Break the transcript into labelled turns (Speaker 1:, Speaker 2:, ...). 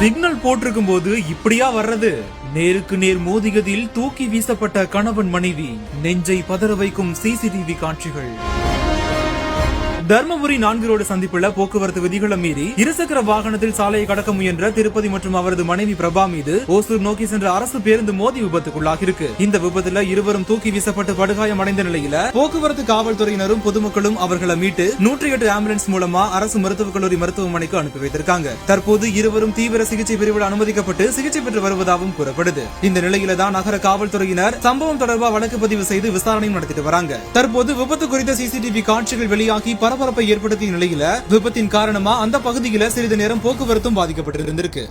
Speaker 1: Signal போட்டிருக்கும் போது இப்படியா வர்றது? நேருக்கு நேர் மோதியதில் தூக்கி வீசப்பட்ட கணவன் மனைவி நெஞ்சை பதற வைக்கும் சிசிடிவி காட்சிகள். தர்மபுரி நான்கு ரோடு சந்திப்புள்ள போக்குவரத்து விதிகளை மீறி இருசக்கர வாகனத்தில் சாலையை கடக்க முயன்ற திருப்பதி மற்றும் அவரது மனைவி பிரபா மீது ஓசூர் நோக்கி சென்ற அரசு பேருந்து மோதி விபத்துக்குள்ளாக இருக்கு. இந்த விபத்துல இருவரும் தூக்கி வீசப்பட்டு படுகாயம் அடைந்த நிலையில போக்குவரத்து காவல்துறையினரும் பொதுமக்களும் அவர்களை மீட்டு நூற்றி எட்டு ஆம்புலன்ஸ் மூலமா அரசு மருத்துவக் கல்லூரி மருத்துவமனைக்கு அனுப்பி வைத்திருக்காங்க. தற்போது இருவரும் தீவிர சிகிச்சை பிரிவில் அனுமதிக்கப்பட்டு சிகிச்சை பெற்று வருவதாகவும் கூறப்படுது. இந்த நிலையில தான் நகர காவல்துறையினர் சம்பவம் தொடர்பாக வழக்கு பதிவு செய்து விசாரணையும் நடத்திட்டு வராங்க. தற்போது விபத்து குறித்த சிசிடிவி காட்சிகள் வெளியாகி பரபரப்பை ஏற்படுத்திய நிலையில விபத்தின் காரணமா அந்த பகுதியில சிறிது நேரம் போக்குவரத்தும் பாதிக்கப்பட்டிருந்திருக்கு.